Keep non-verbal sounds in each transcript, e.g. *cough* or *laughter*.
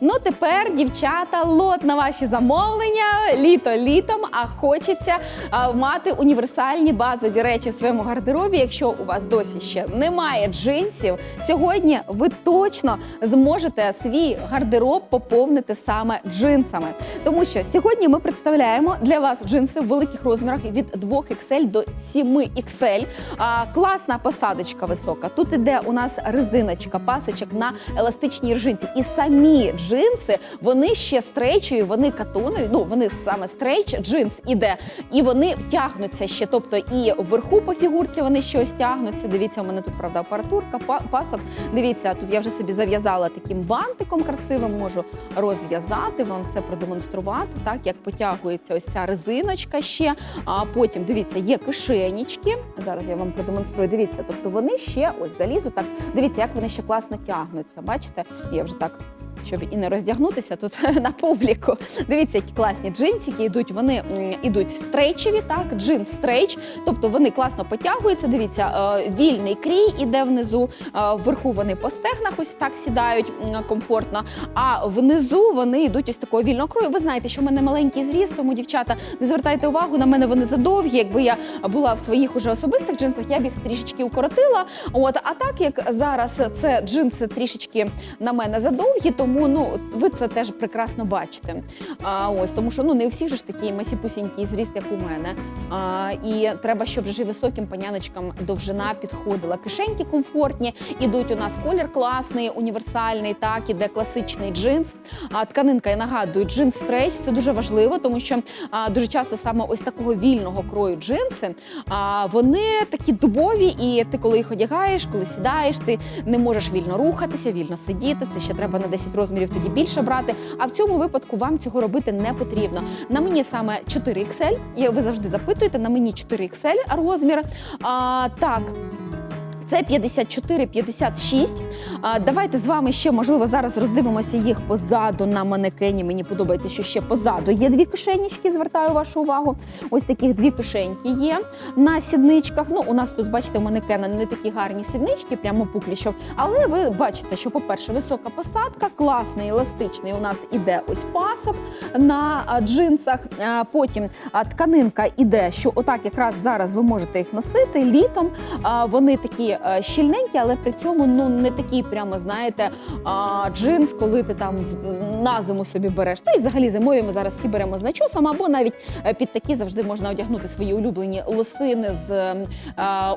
Ну тепер, дівчата, лот на ваші замовлення. Літо літом, а хочеться а, мати універсальні базові речі в своєму гардеробі. Якщо у вас досі ще немає джинсів, сьогодні ви точно зможете свій гардероб поповнити саме джинсами. Тому що сьогодні ми представляємо для вас джинси в великих розмірах від 2 XL до 7 XL. А, класна посадочка висока. Тут іде у нас резиночка, пасочок на еластичній ржинці. І самі джинси, вони ще стрейчові, вони катонові, ну вони саме стрейч, джинс іде, і вони тягнуться ще. Тобто і вверху по фігурці вони щось тягнуться. Дивіться, у мене тут правда апаратурка, па- пасок. Дивіться, тут я вже собі зав'язала таким бантиком красивим, можу розв'язати, вам все продемонструвати, так як потягується ось ця резиночка ще. А потім дивіться, є кишенічки. Зараз я вам продемонструю. Дивіться, тобто вони ще ось залізу. Так дивіться, як вони ще класно тягнуться. Бачите? Я вже так. Щоб і не роздягнутися тут *laughs* на публіку. Дивіться, які класні джинсики йдуть. Вони м, ідуть стрейчеві, так, джинс стрейч, тобто вони класно потягуються. Дивіться, е, вільний крій іде внизу. е, Вверху вони по стегнах ось так сідають комфортно. А внизу вони йдуть ось такого вільного крою. Ви знаєте, що в мене маленький зріст, тому дівчата не звертайте увагу на мене. Вони задовгі. Якби я була в своїх уже особистих джинсах, я б їх трішечки укоротила. От а так як зараз це джинси трішечки на мене задовгі, тому ну ви це теж прекрасно бачите. А, ось тому, що ну не у всіх ж такий масіпусінький зріст, як у мене. А, і треба, щоб вже високим паняночкам довжина підходила. Кишеньки комфортні, ідуть у нас колір класний, універсальний, так іде класичний джинс. А тканинка, я нагадую, джинс стрейч це дуже важливо, тому що а, дуже часто саме ось такого вільного крою джинси. А, вони такі дубові, і ти, коли їх одягаєш, коли сідаєш, ти не можеш вільно рухатися, вільно сидіти. Це ще треба на 10 розмірів тоді більше брати. А в цьому випадку вам цього робити не потрібно. На мені саме 4 XL, і ви завжди запитуєте, на мені 4 XL розмір. А, так. Це 54-56. А, Давайте з вами ще, можливо, зараз роздивимося їх позаду на манекені. Мені подобається, що ще позаду є дві кишенічки, звертаю вашу увагу. Ось таких дві кишеньки є на сідничках. Ну, у нас тут, бачите, у манекена не такі гарні сіднички, прямо пуклі. Але ви бачите, що, по-перше, висока посадка, класний, еластичний. У нас іде ось пасок на джинсах. Потім тканинка іде, що отак якраз зараз ви можете їх носити літом. Вони такі е, щільненькі, але при цьому ну не такі, прямо знаєте, джинс, коли ти там на зиму собі береш. Та й взагалі зимою ми зараз всі беремо з начосом, або навіть е, під такі завжди можна одягнути свої улюблені лосини з е,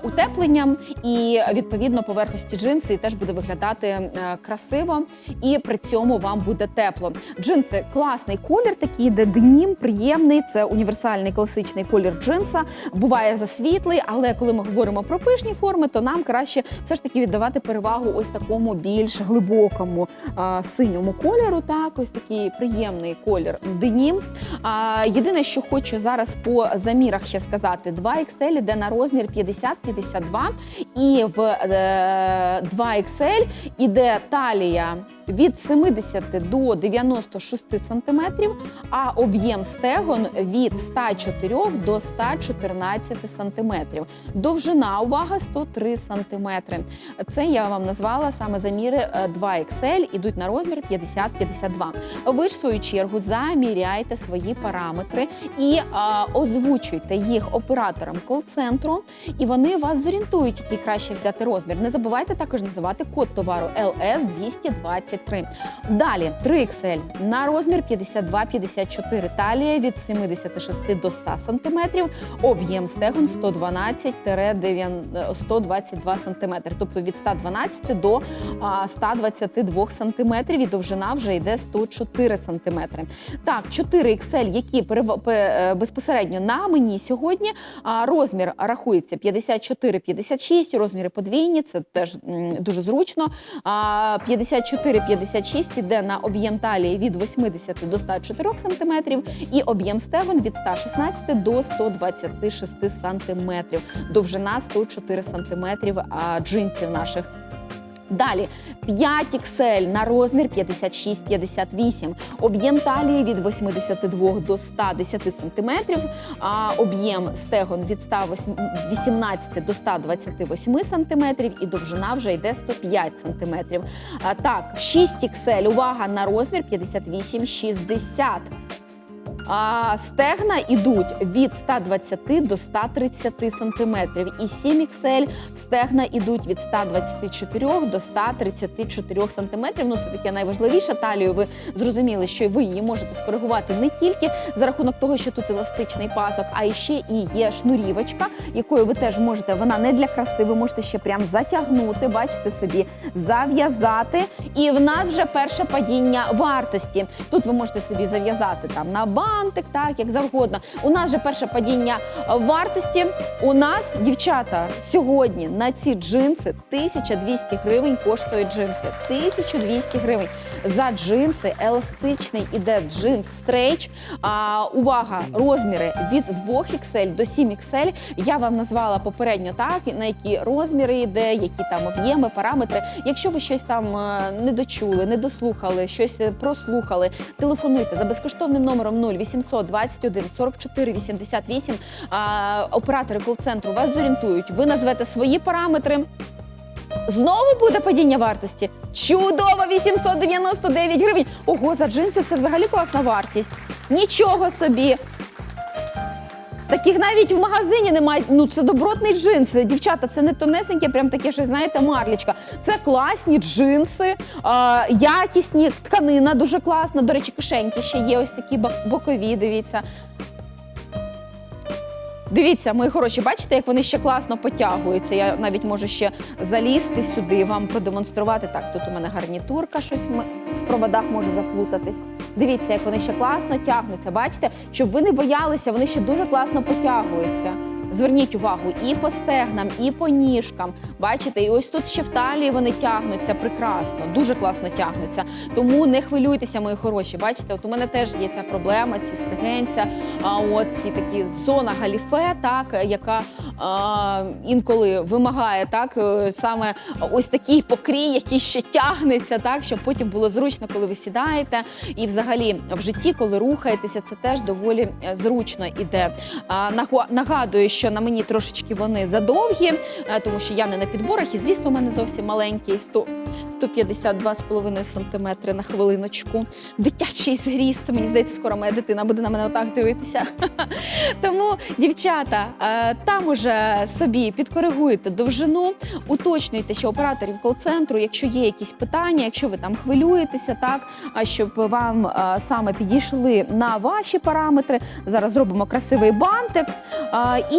утепленням, і відповідно поверх ось ці джинси теж буде виглядати красиво, і при цьому вам буде тепло. Джинси класний колір, такий де денім, приємний. Це універсальний класичний колір джинса. Буває засвітлий, але коли ми говоримо про пишні форми, то нам краще все ж таки віддавати перевагу ось такому більш глибокому а, синьому кольору. Так, ось такий приємний колір денім. А, єдине, що хочу зараз по замірах ще сказати: 2 XL іде на розмір 50-52, і в е, 2 XL іде талія. Від 70 до 96 сантиметрів, а об'єм стегон від 104 до 114 сантиметрів. Довжина, увага, 103 сантиметри. Це я вам назвала саме заміри е, 2XL, ідуть на розмір 50-52. Ви ж в свою чергу заміряйте свої параметри і а, озвучуйте їх операторам кол-центру, і вони вас зорієнтують, який краще взяти розмір. Не забувайте також називати код товару LS 223. Далі 3XL на розмір 52-54, талія від 76 до 100 см, об'єм стегон 112-122 см, тобто від 112 до 122 см, і довжина вже йде 104 см. Так, 4 XL, які перев- пе- е, безпосередньо на мені сьогодні, розмір рахується 54-56, розміри подвійні, це теж дуже зручно. А, 54-56 іде на об'єм талії від 80 до 104 см і об'єм стегон від 116 до 126 см. Довжина 104 см джинсів наших. Далі. 5 XL на розмір 56-58, об'єм талії від 82 до 110 см, а об'єм стегон від 118 до 128 см і довжина вже йде 105 см. А, так, 6 XL, увага на розмір 58-60. А стегна йдуть від 120 до 130 сантиметрів. І 7 XL стегна йдуть від 124 до 134 сантиметрів. Ну це таке найважливіше. Талію ви зрозуміли, що ви її можете скоригувати не тільки за рахунок того, що тут еластичний пасок, а ще і є шнурівочка, якою ви теж можете. Вона не для краси, ви можете ще прям затягнути, бачите собі, зав'язати. І в нас вже перше падіння вартості. Тут ви можете собі зав'язати там на бантик, так як завгодно. У нас же перше падіння вартості. У нас, дівчата, сьогодні на ці джинси 1200 гривень коштують джинси. 1200 гривень. За джинси еластичний іде джинс стрейч. А, увага, розміри від 2 XL до 7 XL. Я вам назвала попередньо так, на які розміри йде, які там об'єми, параметри. Якщо ви щось там е, не дочули, не дослухали, щось е, прослухали, телефонуйте за безкоштовним номером 0800 21 44 88. А, оператори кол-центру вас зорієнтують. Ви назвете свої параметри. Знову буде падіння вартості. Чудово! 899 гривень. Ого, за джинси це взагалі класна вартість. Нічого собі. Таких навіть в магазині немає. Ну це добротний джинс. Дівчата, це не тонесеньке, прям таке, що знаєте, марлічка. Це класні джинси, а, якісні, тканина дуже класна. До речі, кишеньки ще є ось такі бокові. Дивіться. Дивіться, мої хороші, бачите, як вони ще класно потягуються. Я навіть можу ще залізти сюди, вам продемонструвати. Так, тут у мене гарнітурка, щось в проводах можу заплутатись. Дивіться, як вони ще класно тягнуться. Бачите, щоб ви не боялися, вони ще дуже класно потягуються. Зверніть увагу і по стегнам, і по ніжкам. Бачите, і ось тут ще в талії вони тягнуться прекрасно, дуже класно тягнуться. Тому не хвилюйтеся, мої хороші. Бачите, от у мене теж є ця проблема, ці стегенця, а от ці такі зона галіфе, так яка інколи вимагає так е, саме ось такий покрій, який ще тягнеться, так щоб потім було зручно, коли ви сідаєте. І взагалі в житті, коли рухаєтеся, це теж доволі е, зручно іде. Нагадую, що на мені трошечки вони задовгі, е, тому що я не на підборах, і зріст у мене зовсім маленький, 100, 152,5 см на хвилиночку. Дитячий зріст. Мені здається, скоро моя дитина буде на мене отак дивитися. *laughs* Тому, дівчата, е, там уже собі підкоригуєте довжину, уточнюйте, що операторів кол-центру, якщо є якісь питання, якщо ви там хвилюєтеся, так щоб вам е, саме підійшли на ваші параметри. Зараз зробимо красивий бантик. І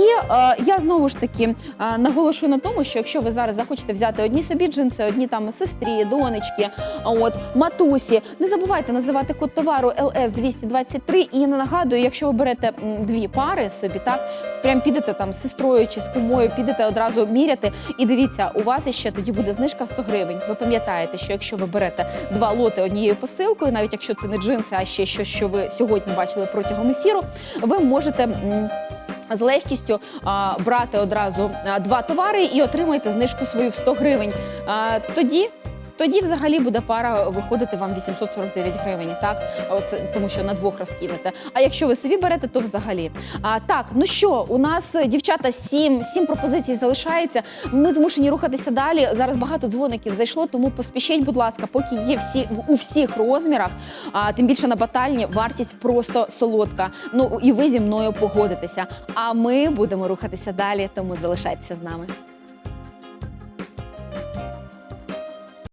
я знову ж таки наголошую на тому, що якщо ви зараз захочете взяти одні собі джинси, одні там сестрі, донечки, от матусі, не забувайте називати код товару LS 223 І нагадую, якщо ви берете дві пари собі, так прям підете там з сестрою чи з кумою, підете одразу міряти. І дивіться, у вас ще тоді буде знижка 100 гривень. Ви пам'ятаєте, що якщо ви берете два лоти однією посилкою, навіть якщо це не джинси, а ще щось, що ви сьогодні бачили протягом ефіру, ви можете. З легкістю брати одразу два товари і отримаєте знижку свою в 100 гривень. Тоді. Тоді взагалі буде пара виходити вам 849 гривень, так Оце, тому що на двох розкинете. А якщо ви собі берете, то взагалі. А так, ну що, у нас е, дівчата сім, сім пропозицій залишається. Ми змушені рухатися далі. Зараз багато дзвоників зайшло, тому поспішіть, будь ласка, поки є всі у всіх розмірах. А тим більше на батальні вартість просто солодка. Ну і ви зі мною погодитеся. А ми будемо рухатися далі, тому залишайтеся з нами.